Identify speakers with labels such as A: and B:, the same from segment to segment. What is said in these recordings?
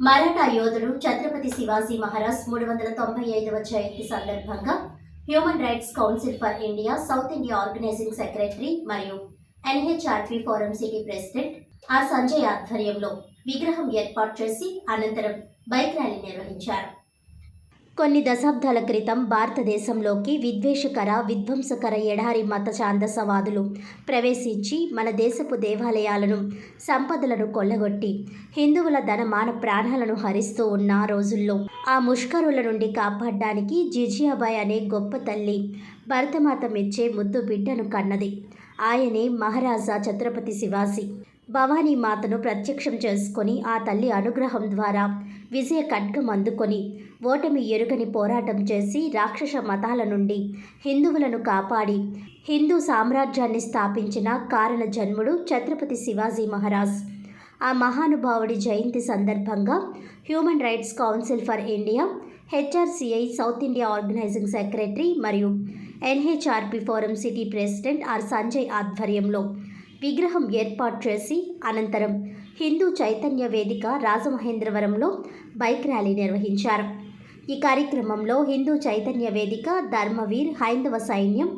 A: మరాఠా యోధుడు ఛత్రపతి శివాజీ మహారాజ్ మూడు వందల తొంభై ఐదవ జయంతి సందర్భంగా human rights council for India south India organizing secretary మరియు NHRP forum city president R Sanjay ఆధ్వర్యంలో విగ్రహం ఏర్పాటు చేసి అనంతరం బైక్ ర్యాలీ నిర్వహించారు. కొన్ని దశాబ్దాల క్రితం భారతదేశంలోకి విద్వేషకర విధ్వంసకర ఎడారి మత ఛాందసవాదులు ప్రవేశించి మన దేశపు దేవాలయాలను సంపదలను కొల్లగొట్టి హిందువుల ధనమాన ప్రాణాలను హరిస్తూ ఉన్న రోజుల్లో ఆ ముష్కరుల నుండి కాపాడడానికి జిజియాబాయ్ అనే గొప్ప తల్లి భరతమాత మెచ్చే ముద్దు బిడ్డను కన్నది. ఆయనే మహారాజా ఛత్రపతి శివాజీ. భవానీ మాతను ప్రత్యక్షం చేసుకొని ఆ తల్లి అనుగ్రహం ద్వారా విజయ ఖడ్గం అందుకొని ఓటమి ఎరుగని పోరాటం చేసి రాక్షస మతాల నుండి హిందువులను కాపాడి హిందూ సామ్రాజ్యాన్ని స్థాపించిన కారణ జన్ముడు ఛత్రపతి శివాజీ మహారాజ్. ఆ మహానుభావుడి జయంతి సందర్భంగా human rights council for India HRCI south India organizing secretary మరియు NHRP forum city president R Sanjay ఆధ్వర్యంలో విగ్రహం ఏర్పాటు చేసి అనంతరం హిందూ చైతన్య వేదిక రాజమహేంద్రవరంలో బైక్ ర్యాలీ నిర్వహించారు. ఈ కార్యక్రమంలో హిందూ చైతన్య వేదిక ధర్మవీర్ హైందవ సైన్యం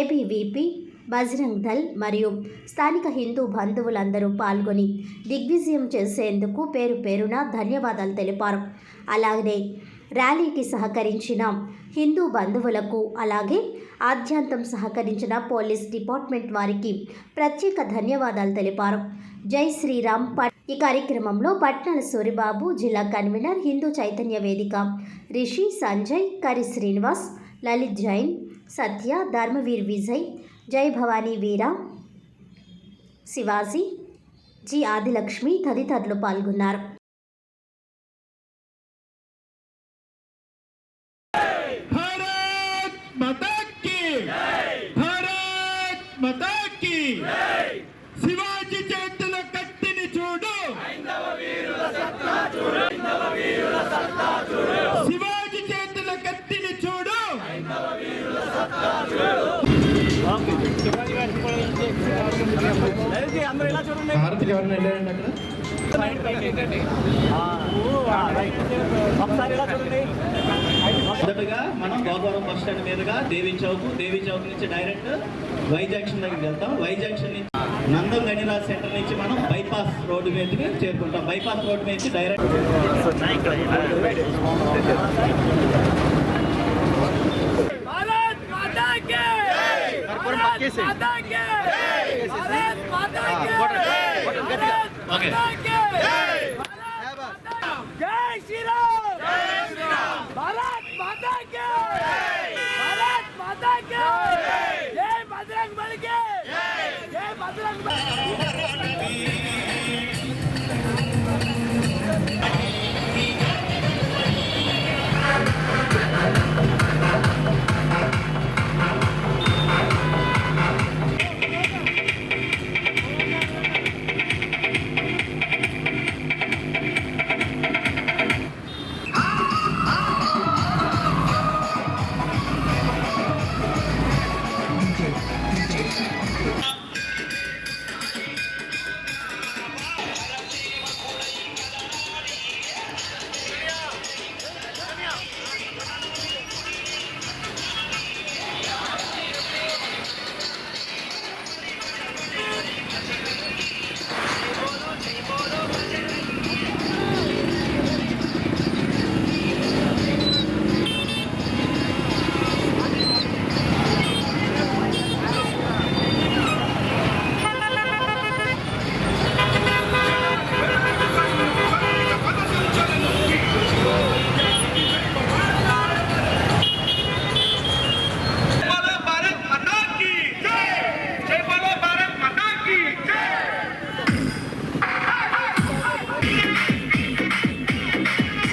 A: ఏబీవీపీ బజరంగ్ దల్ మరియు స్థానిక హిందూ బంధువులందరూ పాల్గొని దిగ్విజయం చేసేందుకు పేరు పేరున ధన్యవాదాలు తెలిపారు. అలాగే ర్యాలీకి సహకరించిన హిందూ బంధువులకు అలాగే ఆద్యాంతం సహకరించిన పోలీస్ డిపార్ట్మెంట్ వారికి ప్రత్యేక ధన్యవాదాలు తెలిపారు. జై శ్రీరామ్. పట్ ఈ కార్యక్రమంలో పట్నాల సూరిబాబు జిల్లా కన్వీనర్ హిందూ చైతన్య వేదిక రిషి సంజయ్ కరి శ్రీనివాస్ లలిత్ జైన్ సత్య ధర్మవీర్ విజయ్ జై భవానీ వీర శివాజీ జి ఆదిలక్ష్మి తదితరులు పాల్గొన్నారు.
B: శివాజీ చేతుల కత్తిని చూడు. భారత్ గవర్నమెంట్ వెళ్ళారండి అక్కడ?
C: మొదటగా మనం గోదావరం బస్ స్టాండ్ మీదుగా దేవి చౌక్ దేవి చౌక్ నుంచి డైరెక్ట్ వై జంక్షన్ దగ్గరికి వెళ్తాం. వై జంక్షన్ నుంచి నందం గణిరాజ్ సెంటర్ నుంచి మనం బైపాస్ రోడ్డు మీదకి చేరుకుంటాం. బైపాస్ రోడ్డు నుంచి డైరెక్ట్
D: ఓకే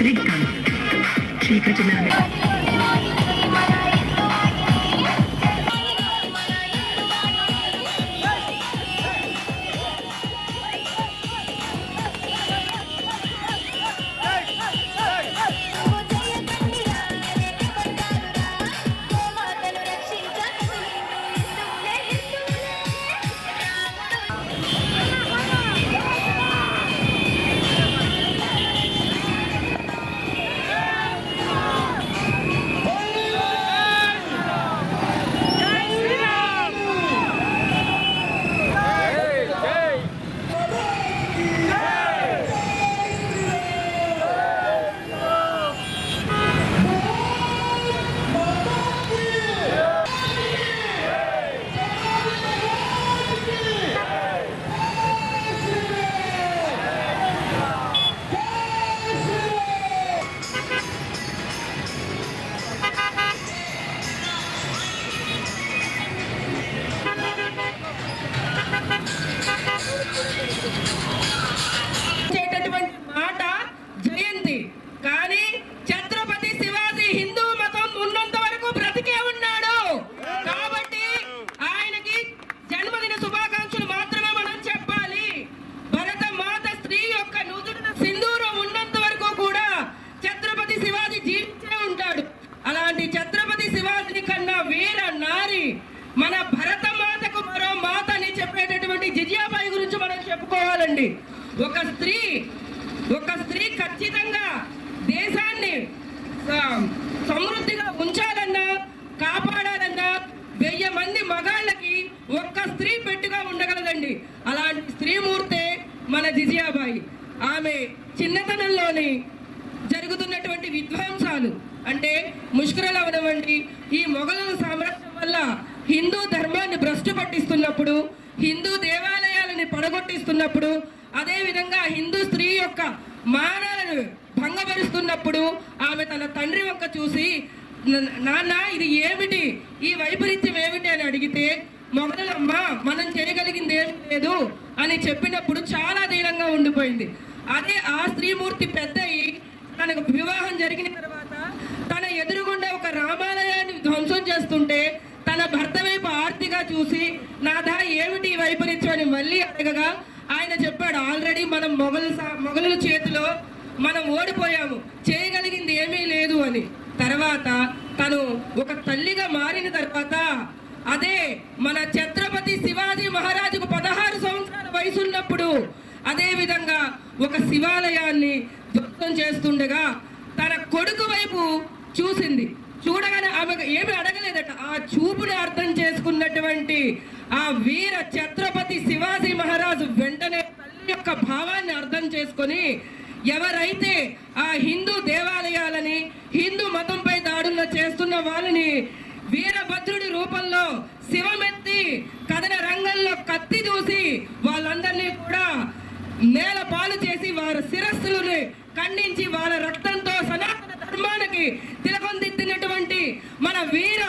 D: 쓰레기탕 주의가 좀 나 네. జిజియాబాయి ఆమె చిన్నతనంలోని జరుగుతున్నటువంటి విధ్వంసాలు. అంటే ముష్కరలు అవనివ్వండి ఈ మొఘలుల సామ్రాజ్యం వల్ల హిందూ ధర్మాన్ని భ్రష్టు పట్టిస్తున్నప్పుడు హిందూ దేవాలయాలని పడగొట్టిస్తున్నప్పుడు అదేవిధంగా హిందూ స్త్రీ యొక్క మానాలను భంగపరుస్తున్నప్పుడు ఆమె తన తండ్రి వంక చూసి నాన్న ఇది ఏమిటి? ఈ వైపరీత్యం ఏమిటి? అని అడిగితే మొగలమ్మ మనం చేయగలిగింది ఏం లేదు అని చెప్పినప్పుడు చాలా దీనంగా ఉండిపోయింది. అదే ఆ స్త్రీమూర్తి పెద్దయి తనకు వివాహం జరిగిన తర్వాత తన ఎదురుగుండా ఒక రామాలయాన్ని ధ్వంసం చేస్తుంటే తన భర్త వైపు ఆర్తిగా చూసి నాదా ఏమిటి ఈ వైపరీత్యం? అని మళ్ళీ అడగగా ఆయన చెప్పాడు ఆల్రెడీ మనం మొగలు మొగలుల చేతిలో మనం ఓడిపోయాము చేయగలిగింది ఏమీ లేదు అని. తర్వాత తను ఒక తల్లిగా మారిన తర్వాత అదే మన ఛత్రపతి శివాజీ మహారాజుకు పదహారు సంవత్సరాల వయసున్నప్పుడు అదేవిధంగా అదే విధంగా ఒక శివాలయాన్ని ధ్వంసం చేస్తుండగా తన కొడుకు వైపు చూసింది. చూడగానే ఆమె ఏమి అడగలేదట. ఆ చూపుని అర్థం చేసుకున్నటువంటి ఆ వీర ఛత్రపతి శివాజీ మహారాజు వెంటనే తల్లి యొక్క భావాన్ని అర్థం చేసుకొని ఎవరైతే ఆ హిందూ దేవాలయాలని హిందూ మతంపై దాడులు చేస్తున్న వాళ్ళని వీరభద్రుడి రూపంలో శివమెత్తి కథన రంగంలో కత్తి దూసి వాళ్ళందరినీ కూడా నేల పాలు చేసి వారి శిరస్సులని ఖండించి వాళ్ళ రక్తంతో సనాతన ధర్మానికి తిలకం దిద్దినటువంటి మన వీర